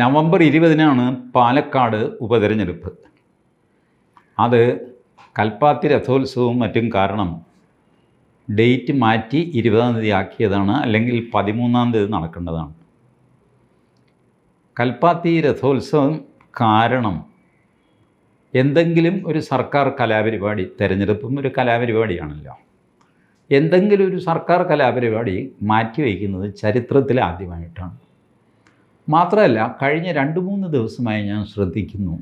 November ഇരുപതിനാണ് Palakkad ഉപതെരഞ്ഞെടുപ്പ്. അത് കൽപ്പാത്തി രഥോത്സവവും മറ്റും കാരണം ഡേറ്റ് മാറ്റി ഇരുപതാം തീയതി ആക്കിയതാണ് അല്ലെങ്കിൽ പതിമൂന്നാം തീയതി നടക്കേണ്ടതാണ്. കൽപ്പാത്തി രഥോത്സവം കാരണം എന്തെങ്കിലും ഒരു സർക്കാർ കലാപരിപാടി തിരഞ്ഞെടുപ്പും ഒരു കലാപരിപാടിയാണല്ലോ. എന്തെങ്കിലും ഒരു സർക്കാർ കലാപരിപാടി മാറ്റിവെക്കുന്നത് ചരിത്രത്തിൽ ആദ്യമായിട്ടാണ് മാത്രമല്ല കഴിഞ്ഞ രണ്ട് മൂന്ന് ദിവസമായി ഞാൻ ശ്രദ്ധിക്കുന്നു.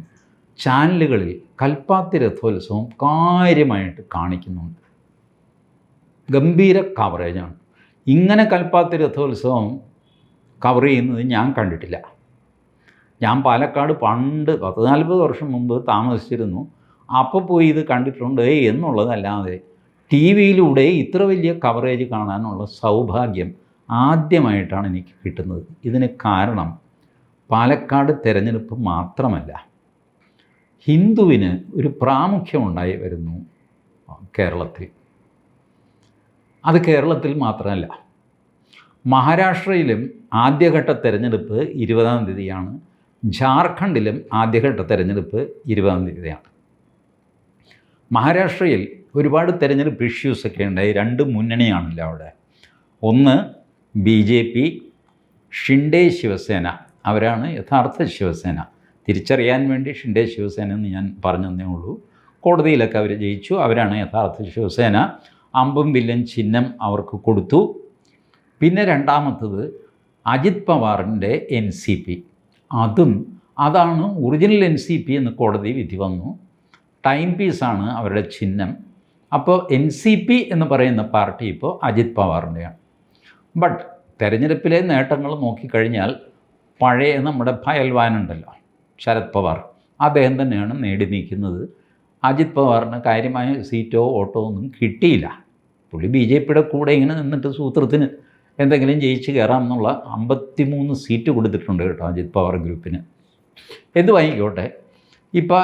ചാനലുകളിൽ കൽപ്പാത്തി രഥോത്സവം കാര്യമായിട്ട് കാണിക്കുന്നുണ്ട്. ഗംഭീര കവറേജാണ്. ഇങ്ങനെ കൽപ്പാത്തി രഥോത്സവം കവർ ചെയ്യുന്നത് ഞാൻ കണ്ടിട്ടില്ല. ഞാൻ പാലക്കാട് പണ്ട് പത്ത് നാൽപ്പത് വർഷം മുമ്പ് താമസിച്ചിരുന്നു. അപ്പോൾ പോയി ഇത് കണ്ടിട്ടുണ്ട്. എന്നുള്ളതല്ലാതെ ടി വിയിലൂടെ ഇത്ര വലിയ കവറേജ് കാണാനുള്ള സൗഭാഗ്യം ആദ്യമായിട്ടാണ് എനിക്ക് കിട്ടുന്നത്. ഇതിന് കാരണം പാലക്കാട് തിരഞ്ഞെടുപ്പ് മാത്രമല്ല. ഹിന്ദുവിന് ഒരു പ്രാമുഖ്യമുണ്ടായി വരുന്നു കേരളത്തിൽ. അത് കേരളത്തിൽ മാത്രമല്ല. മഹാരാഷ്ട്രയിലും ആദ്യഘട്ട തിരഞ്ഞെടുപ്പ് ഇരുപതാം തീയതിയാണ്. ജാർഖണ്ഡിലും ആദ്യഘട്ട തിരഞ്ഞെടുപ്പ് ഇരുപതാം തീയതിയാണ്. മഹാരാഷ്ട്രയിൽ ഒരുപാട് തിരഞ്ഞെടുപ്പ് ഇഷ്യൂസൊക്കെ ഉണ്ടായി. രണ്ട് മുന്നണിയാണല്ലോ അവിടെ. ഒന്ന് B J P Shinde Shiv Sena. അവരാണ് യഥാർത്ഥ ശിവസേന. തിരിച്ചറിയാൻ വേണ്ടി ഷിൻഡേ ശിവസേന എന്ന് ഞാൻ പറഞ്ഞതേ ഉള്ളൂ. കോടതിയിലൊക്കെ അവർ ജയിച്ചു. അവരാണ് യഥാർത്ഥ ശിവസേന. അമ്പും വില്ലൻ ചിഹ്നം അവർക്ക് കൊടുത്തു. പിന്നെ രണ്ടാമത്തത് അജിത് പവാറിന്റെ എൻ സി പി. അതും അതാണ് ഒറിജിനൽ എൻ സി പി എന്ന് കോടതി വിധി വന്നു. ടൈം പീസാണ് അവരുടെ ചിഹ്നം. അപ്പോൾ എൻ സി പി എന്ന് പറയുന്ന പാർട്ടി ഇപ്പോൾ അജിത് പവാറിന്റെയാണ്. ബട്ട് തെരഞ്ഞെടുപ്പിലെ നേട്ടങ്ങൾ നോക്കിക്കഴിഞ്ഞാൽ പഴയ നമ്മുടെ ഭയൽവാനുണ്ടല്ലോ ശരത് പവാർ. അദ്ദേഹം തന്നെയാണ് നേടി നീക്കുന്നത് അജിത് പവാറിന് കാര്യമായ സീറ്റോ ഓട്ടോ ഒന്നും കിട്ടിയില്ല. പുള്ളി ബി ജെ പിയുടെ കൂടെ ഇങ്ങനെ നിന്നിട്ട് സൂത്രത്തിന് എന്തെങ്കിലും ജയിച്ച് കയറാം എന്നുള്ള അമ്പത്തിമൂന്ന് സീറ്റ് കൊടുത്തിട്ടുണ്ട് കേട്ടോ അജിത് പവാർ ഗ്രൂപ്പിന്. എന്ത് വാങ്ങിക്കോട്ടെ ഇപ്പോൾ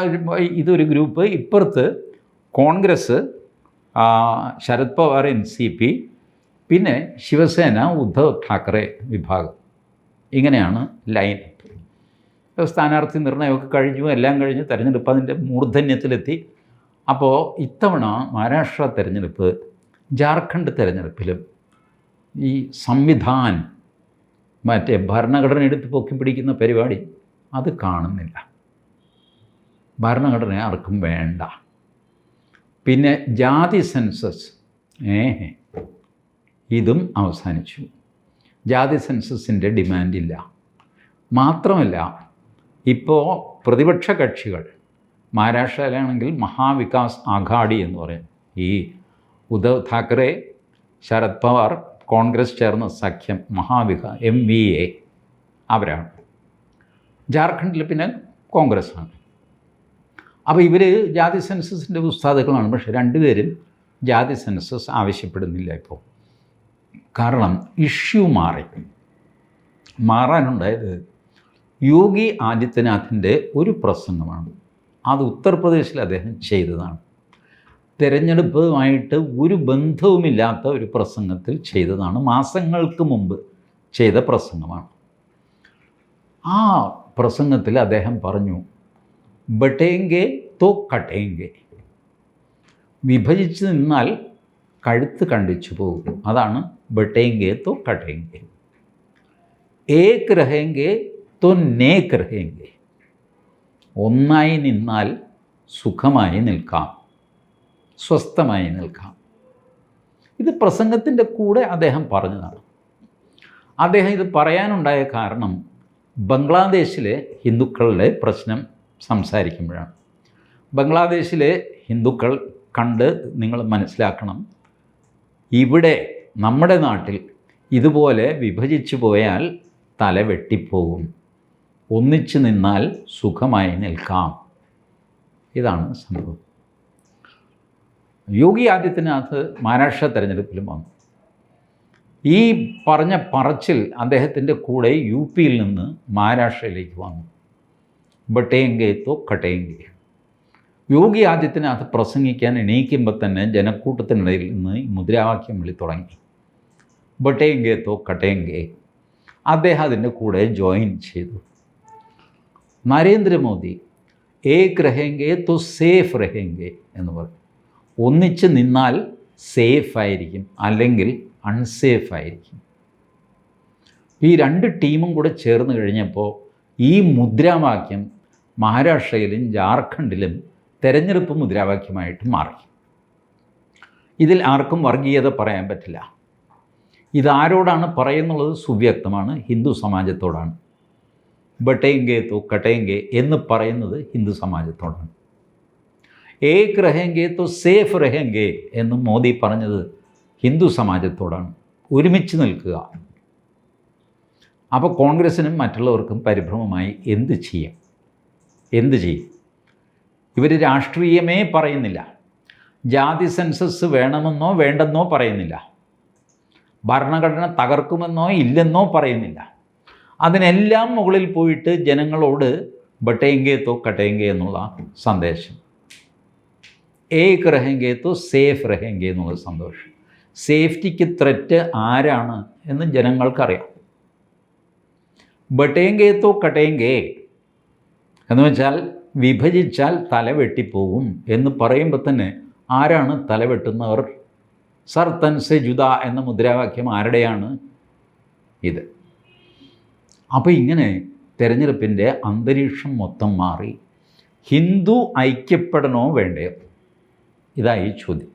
ഇതൊരു ഗ്രൂപ്പ് ഇപ്പുറത്ത് Congress Sharad Pawar N C P പിന്നെ ശിവസേന ഉദ്ധവ് ഠാക്കറെ വിഭാഗം. ഇങ്ങനെയാണ് ലൈൻ. സ്ഥാനാർത്ഥി നിർണയമൊക്കെ കഴിഞ്ഞു എല്ലാം കഴിഞ്ഞ് തെരഞ്ഞെടുപ്പ് അതിന്റെ മൂർധന്യത്തിലെത്തി. അപ്പോൾ ഇത്തവണ മഹാരാഷ്ട്ര തിരഞ്ഞെടുപ്പ് ജാർഖണ്ഡ് തിരഞ്ഞെടുപ്പിലും ഈ സംവിധാൻ മറ്റേ ഭരണഘടന എടുത്ത് പൊക്കി പിടിക്കുന്ന പരിപാടി അത് കാണുന്നില്ല. ഭരണഘടന ആർക്കും വേണ്ട. പിന്നെ ജാതി സെൻസസ്. ഏഹ്. ഇതും അവസാനിച്ചു. ജാതി സെൻസസിന്റെ ഡിമാൻഡില്ല. മാത്രമല്ല ഇപ്പോൾ പ്രതിപക്ഷ കക്ഷികൾ മഹാരാഷ്ട്രയിലാണെങ്കിൽ മഹാവികാസ് ആഘാടി എന്ന് പറയും. ഈ ഉദ്ധവ് താക്കറെ ശരത് പവാർ കോൺഗ്രസ് ചേർന്ന സഖ്യം മഹാവിക എം വി എ അവരാണ്. ജാർഖണ്ഡിൽ പിന്നെ കോൺഗ്രസ്സാണ്. അപ്പോൾ ഇവർ ജാതി സെൻസസിന്റെ ഉസ്താദുക്കളാണ് പക്ഷേ രണ്ടുപേരും ജാതി സെൻസസ് ആവശ്യപ്പെടുന്നില്ല ഇപ്പോൾ. കാരണം ഇഷ്യൂ മാറി മാറാനുണ്ടായത് യോഗി ആദിത്യനാഥിന്റെ ഒരു പ്രസംഗമാണ്. അത് ഉത്തർപ്രദേശിൽ അദ്ദേഹം ചെയ്തതാണ്. തിരഞ്ഞെടുപ്പുമായിട്ട് ഒരു ബന്ധവുമില്ലാത്ത ഒരു പ്രസംഗത്തിൽ ചെയ്തതാണ്. മാസങ്ങൾക്ക് മുമ്പ് ചെയ്ത പ്രസംഗമാണ്. ആ പ്രസംഗത്തിൽ അദ്ദേഹം പറഞ്ഞു ബട്ടേങ്കെ തോ കട്ടേങ്കെ വിഭജിച്ച് നിന്നാൽ കഴുത്ത് കണ്ടിച്ചു പോകും അതാണ് ബട്ടേങ്കെ തോ കട്ടേങ്കെ ഏക് രഹേങ്കെ തോ നേക് രഹേങ്കെ ഒന്നായി നിന്നാൽ സുഖമായി നിൽക്കാം. സ്വസ്ഥമായി നിൽക്കാം. ഇത് പ്രസംഗത്തിന്റെ കൂടെ അദ്ദേഹം പറഞ്ഞതാണ്. അദ്ദേഹം ഇത് പറയാനുണ്ടായ കാരണം ബംഗ്ലാദേശിലെ ഹിന്ദുക്കളുടെ പ്രശ്നം സംസാരിക്കുമ്പോഴാണ്. ബംഗ്ലാദേശിലെ ഹിന്ദുക്കൾ കണ്ട് നിങ്ങൾ മനസ്സിലാക്കണം. ഇവിടെ നമ്മുടെ നാട്ടിൽ ഇതുപോലെ വിഭജിച്ചു പോയാൽ തല വെട്ടിപ്പോകും. ഒന്നിച്ചു നിന്നാൽ സുഖമായി നിൽക്കാം. ഇതാണ് സംഭവം. യോഗി ആദിത്യനാഥ് മഹാരാഷ്ട്ര തെരഞ്ഞെടുപ്പിലും വന്നു. ഈ പറഞ്ഞ പറച്ചിൽ അദ്ദേഹത്തിന്റെ കൂടെ യു പിയിൽ നിന്ന് മഹാരാഷ്ട്രയിലേക്ക് വന്നു. ബട്ടേങ്കെ തോ യോഗി ആദിത്യനാഥ് പ്രസംഗിക്കാൻ എണീക്കുമ്പോൾ തന്നെ ജനക്കൂട്ടത്തിനിടയിൽ നിന്ന് മുദ്രാവാക്യം വിളി തുടങ്ങി. ബട്ടേങ്കെ തോ കട്ടേങ്കെ. അദ്ദേഹം അതിന്റെ കൂടെ ജോയിൻ ചെയ്തു. നരേന്ദ്രമോദി ഏക് രഹെങ്കെ തോ സേഫ് രഹെങ്കെ എന്ന് പറയും ഒന്നിച്ച് നിന്നാൽ സേഫ് ആയിരിക്കും അല്ലെങ്കിൽ അൺസേഫ് ആയിരിക്കും. ഈ രണ്ട് ടീമും കൂടെ ചേർന്ന് കഴിഞ്ഞപ്പോൾ ഈ മുദ്രാവാക്യം മഹാരാഷ്ട്രയിലും ജാർഖണ്ഡിലും തെരഞ്ഞെടുപ്പ് മുദ്രാവാക്യമായിട്ട് മാറി. ഇതിൽ ആർക്കും വർഗീയത പറയാൻ പറ്റില്ല. ഇതാരോടാണ് പറയുന്നുള്ളത്? സുവ്യക്തമാണ്. ഹിന്ദു സമാജത്തോടാണ്. ബട്ടേങ്കെ തോ കട്ടേങ്കെ എന്ന് പറയുന്നത് ഹിന്ദു സമാജത്തോടാണ്. ഏക് രഹെങ്കെ തോ സേഫ് രഹെങ്കെ എന്ന് മോദി പറഞ്ഞത് ഹിന്ദു സമാജത്തോടാണ്. ഒരുമിച്ച് നിൽക്കുക. അപ്പോൾ കോൺഗ്രസ്സിനും മറ്റുള്ളവർക്കും പരിഭ്രമമായി എന്ത് ചെയ്യാം? എന്ത് ചെയ്യും? ഇവർ രാഷ്ട്രീയമേ പറയുന്നില്ല. ജാതി സെൻസസ് വേണമെന്നോ വേണ്ടെന്നോ പറയുന്നില്ല. ഭരണഘടന തകർക്കുമെന്നോ ഇല്ലെന്നോ പറയുന്നില്ല. അതിനെല്ലാം മുകളിൽ പോയിട്ട് ജനങ്ങളോട് ബട്ടേങ്കെ തോ കട്ടേങ്കെ എന്നുള്ള സന്ദേശം. ഏക് രഹെങ്കെ തോ സേഫ് രഹെങ്കെ എന്നുള്ള സന്തോഷം. സേഫ്റ്റിക്ക് ത്രെറ്റ് ആരാണ് എന്ന് ജനങ്ങൾക്കറിയാം. ബട്ടേങ്കെ തോ കട്ടേങ്കെ എന്ന് വെച്ചാൽ വിഭജിച്ചാൽ തല വെട്ടിപ്പോകും എന്ന് പറയുമ്പോൾ തന്നെ ആരാണ് തലവെട്ടുന്നവർ? സർ തൻ സെ ജുദ എന്ന മുദ്രാവാക്യം ആരുടെയാണ്? ഇത്. അപ്പോൾ ഇങ്ങനെ തിരഞ്ഞെടുപ്പിന്റെ അന്തരീക്ഷം മൊത്തം മാറി. ഹിന്ദു ഐക്യപ്പെടണോ വേണ്ടയോ ഇതായി ചോദ്യം.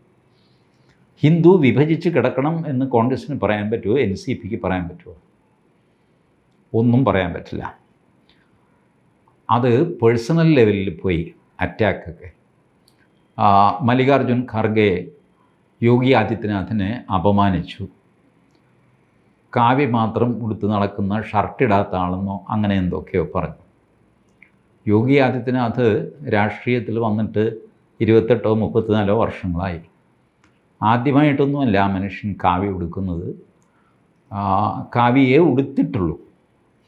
ഹിന്ദു വിഭജിച്ച് കിടക്കണം എന്ന് കോൺഗ്രസ്സിന് പറയാൻ പറ്റുമോ എൻ സി പിക്ക് പറയാൻ പറ്റുമോ ഒന്നും പറയാൻ പറ്റില്ല. അത് പേഴ്സണൽ ലെവലിൽ പോയി അറ്റാക്കൊക്കെ മല്ലികാർജുൻ ഖർഗെ യോഗി ആദിത്യനാഥിനെ അപമാനിച്ചു. കാവ്യ മാത്രം ഉടുത്ത് നടക്കുന്ന ഷർട്ടിടാത്ത ആളെന്നോ അങ്ങനെ എന്തൊക്കെയോ പറഞ്ഞു. യോഗി ആദിത്യനാഥ് രാഷ്ട്രീയത്തിൽ വന്നിട്ട് ഇരുപത്തെട്ടോ മുപ്പത്തിനാലോ വർഷങ്ങളായി. ആദ്യമായിട്ടൊന്നുമല്ല മനുഷ്യൻ കാവ്യ ഉടുക്കുന്നത്. കാവ്യയെ ഉടുത്തിട്ടുള്ളൂ.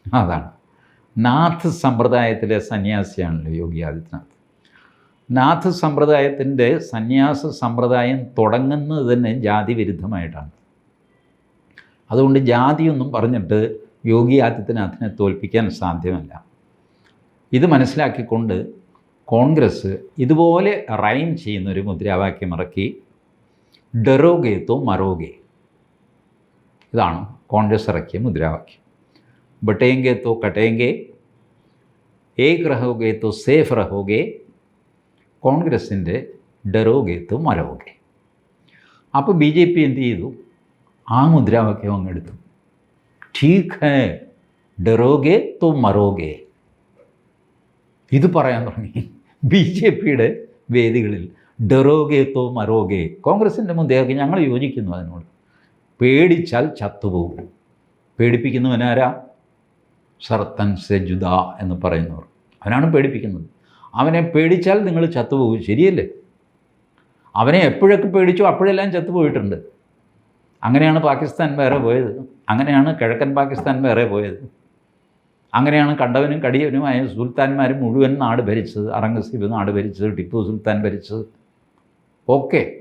അതാണ്. നാഥ് സമ്പ്രദായത്തിലെ സന്യാസിയാണല്ലോ യോഗി ആദിത്യനാഥ്. നാഥ് സമ്പ്രദായത്തിന്റെ സന്യാസ സമ്പ്രദായം തുടങ്ങുന്നത് തന്നെ ജാതി വിരുദ്ധമായിട്ടാണ്. അതുകൊണ്ട് ജാതിയൊന്നും പറഞ്ഞിട്ട് യോഗി ആദിത്യനാഥിനെ തോൽപ്പിക്കാൻ സാധ്യമല്ല. ഇത് മനസ്സിലാക്കിക്കൊണ്ട് കോൺഗ്രസ് ഇതുപോലെ റൈം ചെയ്യുന്നൊരു മുദ്രാവാക്യം ഇറക്കി ഡെറോഗേത്തോ തോ മറോഗെ ഇതാണ് കോൺഗ്രസ് ഇറക്കിയ മുദ്രാവാക്യം. बटेंगे तो कटेंगे एक रहोगे तो സേഫ് रहोगे കോൺഗ്രസിൻ്റെ ഡെറോഗെ तो മരോഗെ അപ്പോൾ ബി ജെ പി എന്ത് ചെയ്തു ആ മുദ്രാവാക്യം അങ്ങ് എടുത്തു ഠീക്ക് ഹേ ഡെറോഗെ तो മറോഗെ ഇത് പറയാൻ തുടങ്ങി ബി ജെ പിയുടെ വേദികളിൽ ഡെറോഗെ തോ മറോഗെ കോൺഗ്രസിൻ്റെ മുദ്രാവാക്യം ഞങ്ങൾ യോജിക്കുന്നു അതിനോട് പേടിച്ചാൽ ചത്തുപോകും പേടിപ്പിക്കുന്നവനാരാ സർത്തൻ സെജുദ എന്ന് പറയുന്നവർ. അവനാണ് പേടിപ്പിക്കുന്നത്. അവനെ പേടിച്ചാൽ നിങ്ങൾ ചത്തുപോകും. ശരിയല്ലേ? അവനെ എപ്പോഴൊക്കെ പേടിച്ചോ അപ്പോഴെല്ലാം ചത്തുപോയിട്ടുണ്ട്. അങ്ങനെയാണ് പാകിസ്ഥാൻ വേറെ പോയത്. അങ്ങനെയാണ് കിഴക്കൻ പാകിസ്ഥാൻ വേറെ പോയത്. അങ്ങനെയാണ് കണ്ടവനും കടിയവനുമായ സുൽത്താൻമാരും മുഴുവൻ നാട് ഭരിച്ചത്. അറംഗസീബ് നാട് ഭരിച്ചത്. ടിപ്പു സുൽത്താൻ ഭരിച്ചത്. ഓക്കെ.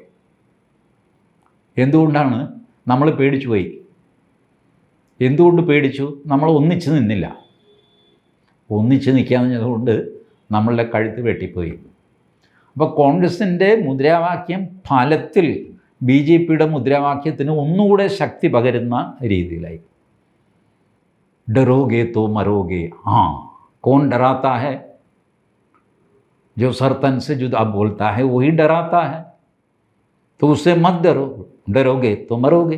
എന്തുകൊണ്ടാണ് നമ്മൾ പേടിച്ചു പോയി എന്തുകൊണ്ട് പേടിച്ചു? നമ്മൾ ഒന്നിച്ച് നിന്നില്ല. ഒന്നിച്ച് നിൽക്കാമെന്നതുകൊണ്ട് നമ്മളുടെ കഴുത്ത് വെട്ടിപ്പോയി. അപ്പോൾ കോൺഗ്രസിന്റെ മുദ്രാവാക്യം ഫലത്തിൽ ബി ജെ പിയുടെ മുദ്രാവാക്യത്തിന് ഒന്നുകൂടെ ശക്തി പകരുന്ന രീതിയിലായി. ഡറോഗെ തോ മരോഗെ. ആ കോൺ ഡറാത്താ ഹെ. जो सरतन से जुदा बोलता है वही डराता है तो उससे मत डरो डरोगे तो मरोगे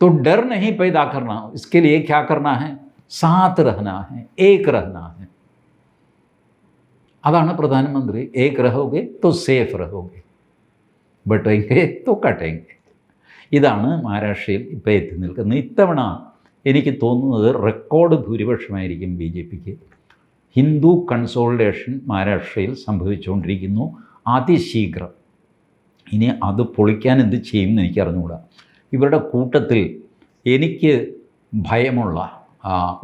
तो डर नहीं पैदा करना इसके लिए क्या करना है? साथ रहना है एक रहना है। അതാണ് प्रधानमंत्री एक രഹോഗെ तो सेफ रहोगे ബട്ടേങ്കെ തോ കട്ടേങ്കെ ഇതാണ് മഹാരാഷ്ട്രയിൽ ഇപ്പോൾ എത്തി നിൽക്കുന്നത്. ഇത്തവണ എനിക്ക് തോന്നുന്നത് റെക്കോർഡ് ഭൂരിപക്ഷമായിരിക്കും ബി ജെ പിക്ക്. ഹിന്ദു കൺസോൾട്ടേഷൻ മഹാരാഷ്ട്രയിൽ സംഭവിച്ചുകൊണ്ടിരിക്കുന്നു. അതിശീഘ്രം. ഇനി അത് പൊളിക്കാൻ എന്ത് ചെയ്യുമെന്ന് എനിക്ക് അറിഞ്ഞുകൂടാ. ഇവരുടെ കൂട്ടത്തിൽ എനിക്ക് ഭയമുള്ള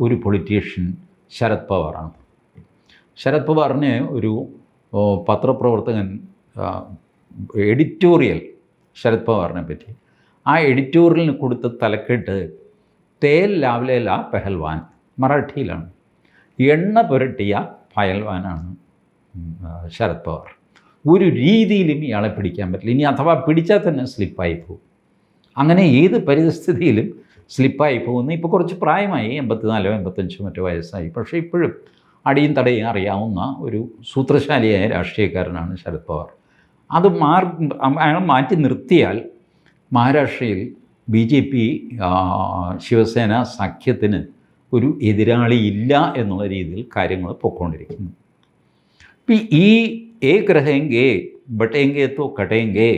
ഒരു പൊളിറ്റീഷ്യൻ ശരത് പവാറാണ്. ശരത് പവാറിന് ഒരു പത്രപ്രവർത്തകൻ എഡിറ്റോറിയൽ ശരത് പവാറിനെ പറ്റി. ആ എഡിറ്റോറിയലിന് കൊടുത്ത തലക്കെട്ട് തേൽ ലാവ്ലേല പെഹൽവാൻ മറാഠിയിലാണ്. എണ്ണ പുരട്ടിയ പയൽവാനാണ് ശരത് പവാർ. ഒരു രീതിയിലും ഇയാളെ പിടിക്കാൻ പറ്റില്ല. ഇനി അഥവാ പിടിച്ചാൽ തന്നെ സ്ലിപ്പായി പോകും. അങ്ങനെ ഏത് പരിസ്ഥിതിയിലും സ്ലിപ്പായി പോകുന്നു. ഇപ്പോൾ കുറച്ച് പ്രായമായി എൺപത്തിനാലോ എൺപത്തഞ്ചോ മറ്റോ വയസ്സായി. പക്ഷേ ഇപ്പോഴും അടിയും തടയും അറിയാവുന്ന ഒരു സൂത്രശാലിയായ രാഷ്ട്രീയക്കാരനാണ് ശരത് പവാർ. അത് മാർ അയാൾ മാറ്റി നിർത്തിയാൽ മഹാരാഷ്ട്രയിൽ ബി ജെ പി ശിവസേന സഖ്യത്തിന് ഒരു എതിരാളി ഇല്ല എന്നുള്ള രീതിയിൽ കാര്യങ്ങൾ പൊക്കോണ്ടിരിക്കുന്നു. ഇപ്പം ഈ ഏ ഗ്രഹേങ്കേ ബട്ടേങ്കേ തോ കടേങ്കേ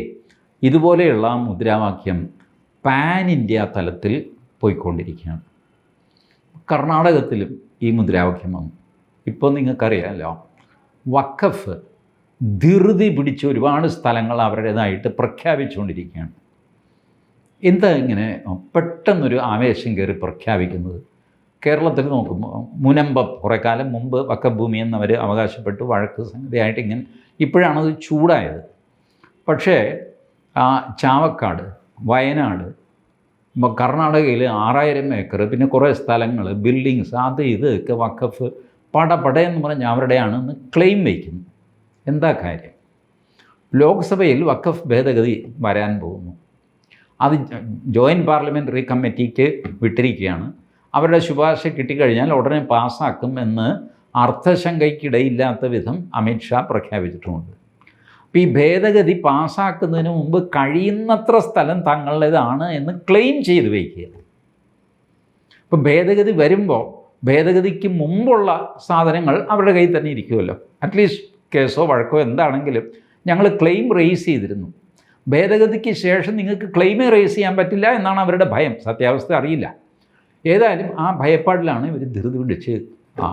ഇതുപോലെയുള്ള മുദ്രാവാക്യം പാൻ ഇന്ത്യ തലത്തിൽ പോയിക്കൊണ്ടിരിക്കുകയാണ്. കർണാടകത്തിലും ഈ മുദ്രാവാക്യം വന്നു ഇപ്പോൾ നിങ്ങൾക്കറിയാമല്ലോ വഖഫ് ധൃതി പിടിച്ച് ഒരുപാട് സ്ഥലങ്ങൾ അവരുടേതായിട്ട് പ്രഖ്യാപിച്ചുകൊണ്ടിരിക്കുകയാണ്. എന്താ ഇങ്ങനെ പെട്ടെന്നൊരു ആവേശം കയറി പ്രഖ്യാപിക്കുന്നത്? കേരളത്തിൽ നോക്കുമ്പോൾ മുനമ്പം കുറേ കാലം മുമ്പ് വക്കഭൂമി എന്നവർ അവകാശപ്പെട്ട് വഴക്ക് സംഗതിയായിട്ട് ഇങ്ങനെ ഇപ്പോഴാണത് ചൂടായത്. പക്ഷേ ആ ചാവക്കാട് വയനാട്. ഇപ്പോൾ കർണാടകയിൽ ആറായിരം ഏക്കർ പിന്നെ കുറേ സ്ഥലങ്ങൾ ബിൽഡിങ്സ് അത് ഇത് ഒക്കെ വക്കഫ് പടപടയെന്ന് പറഞ്ഞ് അവരുടെയാണെന്ന് ക്ലെയിം വയ്ക്കുന്നു എന്താ കാര്യം? ലോക്സഭയിൽ വക്കഫ് ഭേദഗതി വരാൻ പോകുന്നു. അത് ജോയിന്റ് പാർലമെന്ററി കമ്മിറ്റിക്ക് വിട്ടിരിക്കുകയാണ്. അവരുടെ ശുപാർശ കിട്ടിക്കഴിഞ്ഞാൽ ഉടനെ പാസ്സാക്കും എന്ന് അർത്ഥശങ്കയ്ക്കിടയില്ലാത്ത വിധം അമിത്ഷാ പ്രഖ്യാപിച്ചിട്ടുമുണ്ട്. ഈ ഭേദഗതി പാസ്സാക്കുന്നതിന് മുമ്പ് കഴിയുന്നത്ര സ്ഥലം തങ്ങളുടേതാണ് എന്ന് ക്ലെയിം ചെയ്ത് വയ്ക്കുക അപ്പോൾ ഭേദഗതി വരുമ്പോൾ ഭേദഗതിക്ക് മുമ്പുള്ള സാധനങ്ങൾ അവരുടെ കയ്യിൽ തന്നെ ഇരിക്കുമല്ലോ അറ്റ്ലീസ്റ്റ് കേസോ വഴക്കോ എന്താണെങ്കിലും ഞങ്ങൾ ക്ലെയിം റേസ് ചെയ്തിരുന്നു. ഭേദഗതിക്ക് ശേഷം നിങ്ങൾക്ക് ക്ലെയിമേ റേസ് ചെയ്യാൻ പറ്റില്ല എന്നാണ് അവരുടെ ഭയം. സത്യാവസ്ഥ അറിയില്ല. ഏതായാലും ആ ഭയപ്പാടിലാണ് ഇവർ ധൃതി പിടിച്ച് ആ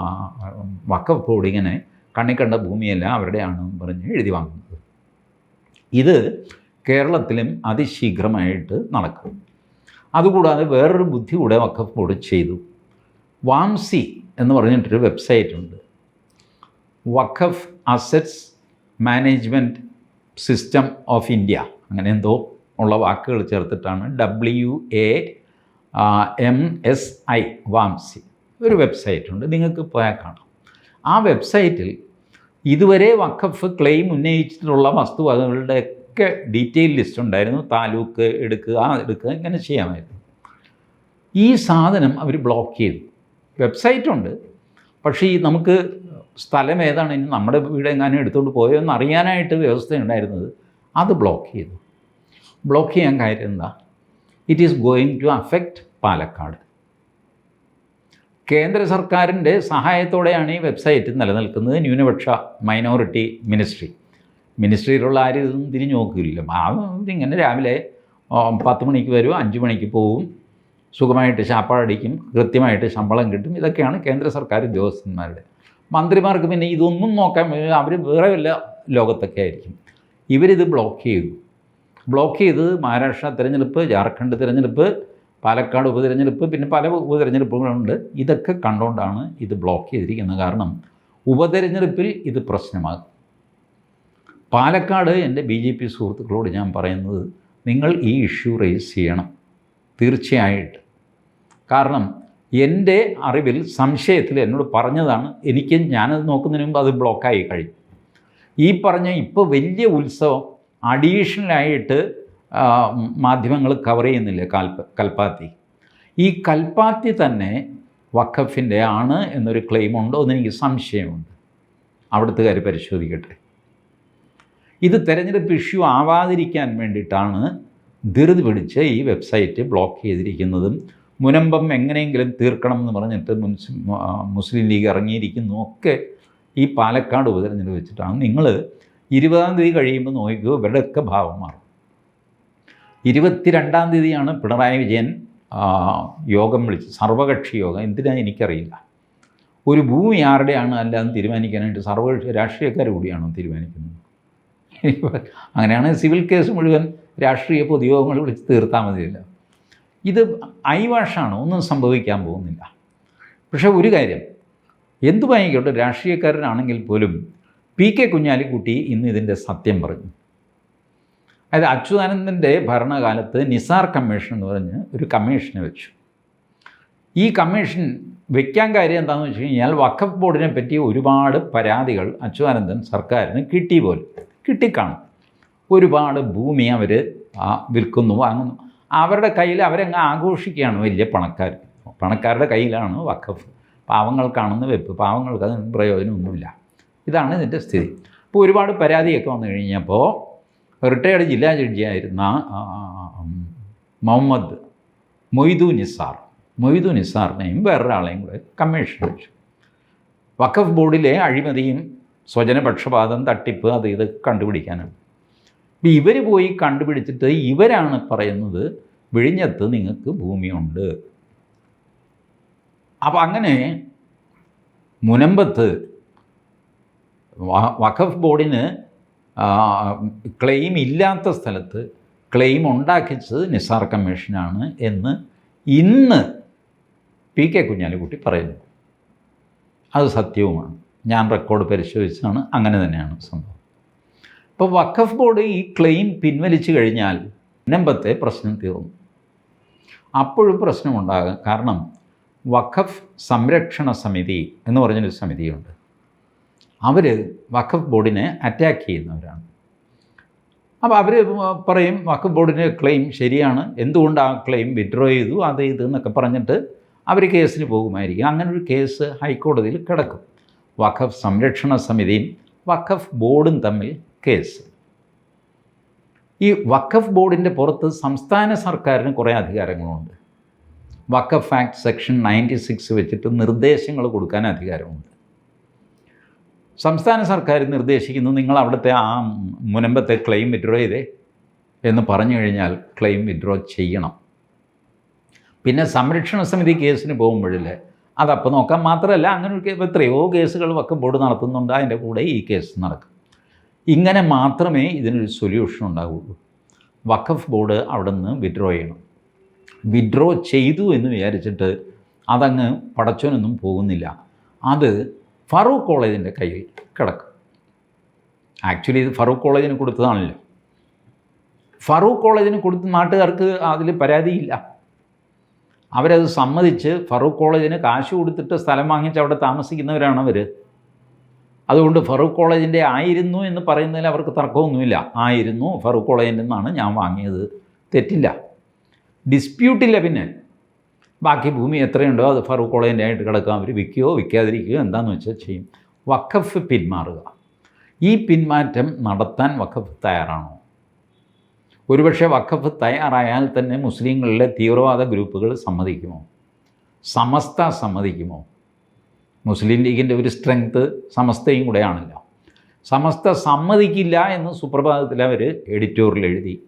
ബോർഡ് ഇങ്ങനെ കണ്ണി കണ്ട ഭൂമിയെല്ലാം അവരുടെയാണെന്ന് പറഞ്ഞ് എഴുതി വാങ്ങുന്നത്. ഇത് കേരളത്തിലും അതിശീഘ്രമായിട്ട് നടക്കും. അതുകൂടാതെ വേറൊരു ബുദ്ധി കൂടെ വഖഫ് ബോർഡ് ചെയ്തു. വാംസി എന്ന് പറഞ്ഞിട്ടൊരു വെബ്സൈറ്റ് ഉണ്ട്. Waqf assets management system of India. അങ്ങനെ എന്തോ ഉള്ള വാക്കുകൾ ചേർത്തിട്ടാണ് W A M S I വാംസി. ഒരു വെബ്സൈറ്റ് ഉണ്ട്. നിങ്ങൾക്ക് പോയാൽ കാണാം. ആ വെബ്സൈറ്റിൽ ഇതുവരെ വഖഫ് ക്ലെയിം ഉന്നയിച്ചിട്ടുള്ള വസ്തു അതുകളുടെയൊക്കെ ഡീറ്റെയിൽ ലിസ്റ്റ് ഉണ്ടായിരുന്നു. താലൂക്ക് എടുക്കുക എടുക്കുക ഇങ്ങനെ ചെയ്യാമായിരുന്നു. ഈ സാധനം അവർ ബ്ലോക്ക് ചെയ്തു. വെബ്സൈറ്റ് ഉണ്ട്. പക്ഷേ ഈ നമുക്ക് സ്ഥലം ഏതാണ്? ഇനി നമ്മുടെ വീട് എങ്ങാനും എടുത്തുകൊണ്ട് പോയോ എന്ന് അറിയാനായിട്ട് വ്യവസ്ഥ ഉണ്ടായിരുന്നത് അത് ബ്ലോക്ക് ചെയ്തു. ബ്ലോക്ക് ചെയ്യാൻ കാര്യം എന്താ? It is going to affect Palakkad. കേന്ദ്ര സർക്കാരിന്റെ സഹായത്തോടെയാണ് ഈ വെബ്സൈറ്റ് നിലനിൽക്കുന്നത് ന്യൂനപക്ഷ മൈനോറിറ്റി മിനിസ്ട്രി. മിനിസ്ട്രിയിലുള്ള ആരും ഇതൊന്നും തിരിഞ്ഞു നോക്കില്ല. ഇങ്ങനെ രാവിലെ പത്ത് മണിക്ക് വരും അഞ്ച് മണിക്ക് പോവും. സുഖമായിട്ട് ശാപ്പാടടിക്കും കൃത്യമായിട്ട് ശമ്പളം കിട്ടും. ഇതൊക്കെയാണ് കേന്ദ്ര സർക്കാർ ഉദ്യോഗസ്ഥന്മാരുടെ. മന്ത്രിമാർക്ക് പിന്നെ ഇതൊന്നും നോക്കാൻ അവർ വേറെ വല്ല ലോകത്തൊക്കെ ആയിരിക്കും. ഇവരിത് ബ്ലോക്ക് ചെയ്തു. ബ്ലോക്ക് ചെയ്ത് മഹാരാഷ്ട്ര തിരഞ്ഞെടുപ്പ് ജാർഖണ്ഡ് തിരഞ്ഞെടുപ്പ് പാലക്കാട് ഉപതിരഞ്ഞെടുപ്പ് പിന്നെ പല ഉപതിരഞ്ഞെടുപ്പുകളുണ്ട് ഇതൊക്കെ കണ്ടുകൊണ്ടാണ് ഇത് ബ്ലോക്ക് ചെയ്തിരിക്കുന്നത്. കാരണം ഉപതെരഞ്ഞെടുപ്പിൽ ഇത് പ്രശ്നമാകും. പാലക്കാട് എന്റെ ബി ജെ പി സുഹൃത്തുക്കളോട് ഞാൻ പറയുന്നത് നിങ്ങൾ ഈ ഇഷ്യൂ റേസ് ചെയ്യണം. തീർച്ചയായിട്ട്. കാരണം എന്റെ അറിവിൽ സംശയത്തിൽ എന്നോട് പറഞ്ഞതാണ്. എനിക്ക് ഞാനത് നോക്കുന്നതിന് മുമ്പ് അത് ബ്ലോക്കായി കഴിഞ്ഞു. ഈ പറഞ്ഞ ഇപ്പോൾ വലിയ ഉത്സവം അഡീഷണലായിട്ട് മാധ്യമങ്ങൾ കവർ ചെയ്യുന്നില്ല? കാൽപ കൽപ്പാത്തി. ഈ കൽപ്പാത്തി തന്നെ വഖഫിന്റെ ആണ് എന്നൊരു ക്ലെയിം ഉണ്ടോ എന്ന് എനിക്ക് സംശയമുണ്ട്. അവിടുത്തെ കാര്യം പരിശോധിക്കട്ടെ. ഇത് തെരഞ്ഞെടുപ്പ് ഇഷ്യൂ ആവാതിരിക്കാൻ വേണ്ടിയിട്ടാണ് ധൃതി പിടിച്ച് ഈ വെബ്സൈറ്റ് ബ്ലോക്ക് ചെയ്തിരിക്കുന്നതും മുനമ്പം എങ്ങനെയെങ്കിലും തീർക്കണം എന്ന് പറഞ്ഞിട്ട് മുസ്ലിം ലീഗ് ഇറങ്ങിയിരിക്കുന്നു ഒക്കെ ഈ പാലക്കാട് ഉപതെരഞ്ഞെടുപ്പ് വെച്ചിട്ടാണ്. നിങ്ങൾ ഇരുപതാം തീയതി കഴിയുമ്പോൾ നോക്കുക ഇവരുടെയൊക്കെ ഭാവം മാറും. ഇരുപത്തിരണ്ടാം തീയതിയാണ് പിണറായി വിജയൻ യോഗം വിളിച്ച് സർവകക്ഷി യോഗം. എന്തിനാ എനിക്കറിയില്ല. ഒരു ഭൂമി ആരുടെയാണ് അല്ലാതെ തീരുമാനിക്കാനായിട്ട് സർവകക്ഷി രാഷ്ട്രീയക്കാർ കൂടിയാണോ തീരുമാനിക്കുന്നത്? അങ്ങനെയാണ് സിവിൽ കേസ് മുഴുവൻ രാഷ്ട്രീയ പൊതുയോഗങ്ങൾ വിളിച്ച് തീർത്താൽ മതിയല്ല. ഇത് ഐവാഷാണ് ഒന്നും സംഭവിക്കാൻ പോകുന്നില്ല. പക്ഷേ ഒരു കാര്യം. എന്തു വാങ്ങിക്കോട്ടെ രാഷ്ട്രീയക്കാരനാണെങ്കിൽ പോലും പി കെ കുഞ്ഞാലിക്കുട്ടി ഇന്ന് ഇതിന്റെ സത്യം പറഞ്ഞു. അതായത് അച്യുതാനന്ദന്റെ ഭരണകാലത്ത് നിസാർ കമ്മീഷൻ എന്ന് പറഞ്ഞ് ഒരു കമ്മീഷനെ വെച്ചു. ഈ കമ്മീഷൻ വെക്കാൻ കാര്യം എന്താണെന്ന് വെച്ച് കഴിഞ്ഞാൽ വഖഫ് ബോർഡിനെ പറ്റി ഒരുപാട് പരാതികൾ അച്യുതാനന്ദൻ സർക്കാരിന് കിട്ടി പോലും കിട്ടിക്കാണും. ഒരുപാട് ഭൂമി അവർ വിൽക്കുന്നു വാങ്ങുന്നു. അവരുടെ കയ്യിൽ അവരങ്ങ് ആഘോഷിക്കുകയാണ് വലിയ പണക്കാർ. പണക്കാരുടെ കയ്യിലാണ് വഖഫ്. പാവങ്ങൾക്കാണെന്ന് വെപ്പ് പാവങ്ങൾക്ക് അതിന് പ്രയോജനമൊന്നുമില്ല. ഇതാണ് ഇതിന്റെ സ്ഥിതി. അപ്പോൾ ഒരുപാട് പരാതിയൊക്കെ വന്നു കഴിഞ്ഞപ്പോൾ റിട്ടയർഡ് ജില്ലാ ജഡ്ജിയായിരുന്ന മുഹമ്മദ് മൊയ്തു നിസാർ. മൊയ്തു നിസാറിനെയും വേറൊരാളെയും കൂടെ കമ്മീഷൻ വെച്ചു. വഖഫ് ബോർഡിലെ അഴിമതിയും സ്വജനപക്ഷപാതം തട്ടിപ്പ് അത് ഇത് കണ്ടുപിടിക്കാനാണ്. അപ്പോൾ ഇവർ പോയി കണ്ടുപിടിച്ചിട്ട് ഇവരാണ് പറയുന്നത് വിഴിഞ്ഞത്ത് നിങ്ങൾക്ക് ഭൂമിയുണ്ട്. അപ്പം അങ്ങനെ മുനമ്പത്ത് വഖഫ് ബോർഡിന് ക്ലെയിം ഇല്ലാത്ത സ്ഥലത്ത് ക്ലെയിം ഉണ്ടാക്കിച്ചത് നിസാർ കമ്മീഷനാണ് എന്ന് ഇന്ന് പി കെ കുഞ്ഞാലിക്കുട്ടി പറയുന്നു. അത് സത്യവുമാണ്. ഞാൻ റെക്കോർഡ് പരിശോധിച്ചാണ് അങ്ങനെ തന്നെയാണ് സംഭവം. അപ്പോൾ വഖഫ് ബോർഡ് ഈ ക്ലെയിം പിൻവലിച്ചു കഴിഞ്ഞാൽ മുനമ്പത്തെ പ്രശ്നം തീർന്നു. അപ്പോഴും പ്രശ്നമുണ്ടാകാം. കാരണം വഖഫ് സംരക്ഷണ സമിതി എന്ന് പറഞ്ഞൊരു സമിതിയുണ്ട്. അവർ വഖഫ് ബോർഡിനെ അറ്റാക്ക് ചെയ്യുന്നവരാണ്. അപ്പോൾ അവർ പറയും വഖഫ് ബോർഡിന്റെ ക്ലെയിം ശരിയാണ്. എന്തുകൊണ്ട് ആ ക്ലെയിം വിഡ്രോ ചെയ്തു? അത് ഇത് എന്നൊക്കെ പറഞ്ഞിട്ട് അവർ കേസിന് പോകുമായിരിക്കും. അങ്ങനെ ഒരു കേസ് ഹൈക്കോടതിയിൽ കിടക്കും. വഖഫ് സംരക്ഷണ സമിതിയും വഖഫ് ബോർഡും തമ്മിൽ കേസ്. ഈ വഖഫ് ബോർഡിന്റെ പുറത്ത് സംസ്ഥാന സർക്കാരിന് കുറേ അധികാരങ്ങളുണ്ട്. Waqf act section ninety six വെച്ചിട്ട് നിർദ്ദേശങ്ങൾ കൊടുക്കാൻ അധികാരമുണ്ട്. സംസ്ഥാന സർക്കാർ നിർദ്ദേശിക്കുന്നു നിങ്ങൾ അവിടുത്തെ ആ മുനമ്പത്തെ ക്ലെയിം വിഡ്രോ ചെയ്തേ എന്ന് പറഞ്ഞു കഴിഞ്ഞാൽ ക്ലെയിം വിഡ്രോ ചെയ്യണം. പിന്നെ സംരക്ഷണ സമിതി കേസിന് പോകുമ്പോഴില്ലേ അതപ്പോൾ നോക്കാൻ മാത്രമല്ല അങ്ങനെ ഒരു എത്രയോ കേസുകൾ വക്കം ബോർഡ് നടത്തുന്നുണ്ട് അതിന്റെ കൂടെ ഈ കേസ് നടക്കും. ഇങ്ങനെ മാത്രമേ ഇതിനൊരു സൊല്യൂഷൻ ഉണ്ടാവുള്ളൂ. വഖഫ് ബോർഡ് അവിടെ നിന്ന് വിഡ്രോ ചെയ്യണം. വിഡ്രോ ചെയ്തു എന്ന് വിചാരിച്ചിട്ട് അതങ്ങ് പടച്ചോനൊന്നും പോകുന്നില്ല. അത് ഫറൂഖ് കോളേജിന്റെ കയ്യിൽ കിടക്കും. ആക്ച്വലി ഇത് ഫറൂഖ് കോളേജിന് കൊടുത്തതാണല്ലോ. ഫറൂഖ് കോളേജിന് കൊടുത്ത് നാട്ടുകാർക്ക് അതിൽ പരാതിയില്ല. അവരത് സമ്മതിച്ച് ഫറൂഖ് കോളേജിന് കാശ് കൊടുത്തിട്ട് സ്ഥലം വാങ്ങിച്ച് അവിടെ താമസിക്കുന്നവരാണ് അവർ അതുകൊണ്ട് ഫറൂഖ് കോളേജിന്റെ ആയിരുന്നു എന്ന് പറയുന്നതിൽ അവർക്ക് തർക്കമൊന്നുമില്ല. ആയിരുന്നു ഫറൂഖ് കോളേജിന്റെ നിന്നാണ് ഞാൻ വാങ്ങിയത്. തെറ്റില്ല. ഡിസ്പ്യൂട്ടില്ല പിന്നെ. ബാക്കി ഭൂമി എത്രയുണ്ടോ അത് ഫറൂഖ് കോളേജിന്റെ ആയിട്ട് കിടക്കുക. അവർ വിൽക്കുകയോ വിൽക്കാതിരിക്കുകയോ എന്താണെന്ന് വെച്ചാൽ ചെയ്യും. വഖഫ് പിന്മാറുക. ഈ പിന്മാറ്റം നടത്താൻ വഖഫ് തയ്യാറാണോ? ഒരുപക്ഷെ വഖഫ് തയ്യാറായാൽ തന്നെ മുസ്ലിങ്ങളിലെ തീവ്രവാദ ഗ്രൂപ്പുകൾ സമ്മതിക്കുമോ? സമസ്ത സമ്മതിക്കുമോ? മുസ്ലിം ലീഗിന്റെ ഒരു സ്ട്രെങ്ത് സമസ്തയും കൂടെയാണല്ലോ. സമസ്ത സമ്മതിക്കില്ല എന്ന് സുപ്രഭാതത്തിൽ അവർ എഡിറ്റോറിൽ എഴുതി.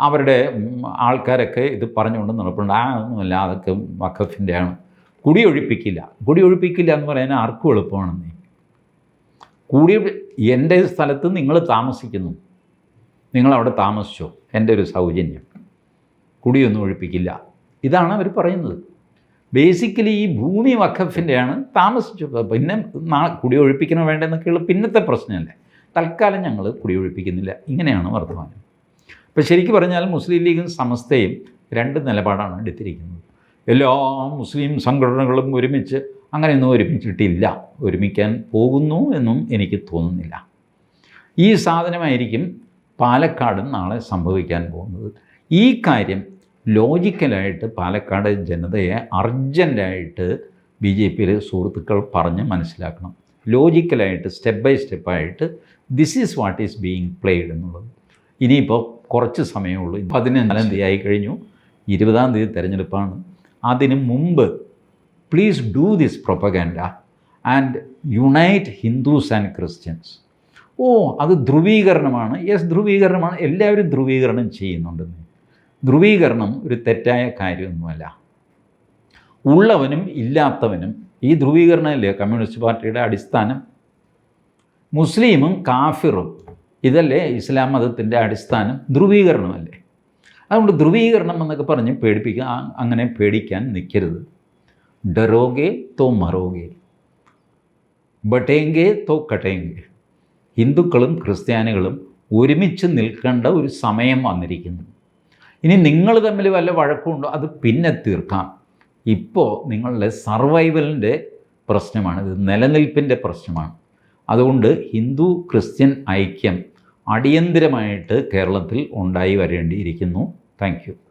അവരുടെ ആൾക്കാരൊക്കെ ഇത് പറഞ്ഞുകൊണ്ട് നടപ്പുണ്ട്. ആ ഒന്നുമല്ല അതൊക്കെ വഖഫിന്റെയാണ് കുടിയൊഴിപ്പിക്കില്ല കുടിയൊഴിപ്പിക്കില്ല എന്ന് പറയാൻ ആർക്കും എളുപ്പമാണെന്നേ. കൂടി എന്റെ സ്ഥലത്ത് നിങ്ങൾ താമസിക്കുന്നു. നിങ്ങളവിടെ താമസിച്ചോ? എന്റെ ഒരു സൗജന്യം. കുടിയൊന്നും ഒഴിപ്പിക്കില്ല. ഇതാണ് അവർ പറയുന്നത്. ബേസിക്കലി ഈ ഭൂമി വഖഫിന്റെയാണ് താമസിച്ചു. പിന്നെ നാ കുടിയൊഴിപ്പിക്കണോ വേണ്ടെന്നൊക്കെയുള്ള പിന്നത്തെ പ്രശ്നമല്ലേ? തൽക്കാലം ഞങ്ങൾ കുടി ഒഴിപ്പിക്കുന്നില്ല. ഇങ്ങനെയാണ് വർത്തമാനം. അപ്പോൾ ശരിക്കും പറഞ്ഞാൽ മുസ്ലിം ലീഗും സമസ്തയും രണ്ട് നിലപാടാണ് എടുത്തിരിക്കുന്നത്. എല്ലാ മുസ്ലിം സംഘടനകളും ഒരുമിച്ച് അങ്ങനെയൊന്നും ഒരുമിച്ചിട്ടില്ല. ഒരുമിക്കാൻ പോകുന്നു എന്നും എനിക്ക് തോന്നുന്നില്ല. ഈ സാധനമായിരിക്കും പാലക്കാട് നാളെ സംഭവിക്കാൻ പോകുന്നത്. ഈ കാര്യം ലോജിക്കലായിട്ട് പാലക്കാട് ജനതയെ അർജന്റായിട്ട് ബി ജെ പിയിലെ സുഹൃത്തുക്കൾ പറഞ്ഞ് മനസ്സിലാക്കണം. ലോജിക്കലായിട്ട് സ്റ്റെപ്പ് ബൈ സ്റ്റെപ്പായിട്ട് this is what is being played എന്നുള്ളത്. ഇനിയിപ്പോൾ കുറച്ച് സമയമുള്ളൂ. പതിനഞ്ചാം തീയതി ആയി കഴിഞ്ഞു. ഇരുപതാം തീയതി തിരഞ്ഞെടുപ്പാണ്. അതിന് മുമ്പ് please do this propaganda and unite Hindus and Christians ഓ അത് ധ്രുവീകരണമാണ്. യെസ് ധ്രുവീകരണമാണ്. എല്ലാവരും ധ്രുവീകരണം ചെയ്യുന്നുണ്ടെന്ന് ധ്രുവീകരണം ഒരു തെറ്റായ കാര്യമൊന്നുമല്ല. ഉള്ളവനും ഇല്ലാത്തവനും ഈ ധ്രുവീകരണമല്ലേ കമ്മ്യൂണിസ്റ്റ് പാർട്ടിയുടെ അടിസ്ഥാനം മുസ്ലിമും കാഫിറും ഇതല്ലേ ഇസ്ലാം മതത്തിന്റെ അടിസ്ഥാനം? ധ്രുവീകരണമല്ലേ? അതുകൊണ്ട് ധ്രുവീകരണം എന്നൊക്കെ പറഞ്ഞ് പേടിപ്പിക്കുക അങ്ങനെ പേടിക്കാൻ നിൽക്കരുത്. ഡറോഗേ തോ മറോഗെ ബട്ടേങ്കെ തോ കട്ടേങ്കെ ഹിന്ദുക്കളും ക്രിസ്ത്യാനികളും ഒരുമിച്ച് നിൽക്കേണ്ട ഒരു സമയം വന്നിരിക്കുന്നു. ഇനി നിങ്ങൾ തമ്മിൽ വല്ല വഴക്കമുണ്ടോ അത് പിന്നെ തീർക്കാം. ഇപ്പോൾ നിങ്ങളുടെ സർവൈവലിന്റെ പ്രശ്നമാണ്. ഇത് നിലനിൽപ്പിന്റെ പ്രശ്നമാണ്. അതുകൊണ്ട് ഹിന്ദു ക്രിസ്ത്യൻ ഐക്യം അടിയന്തിരമായിട്ട് കേരളത്തിൽ ഉണ്ടായി വരേണ്ടിയിരിക്കുന്നു. താങ്ക്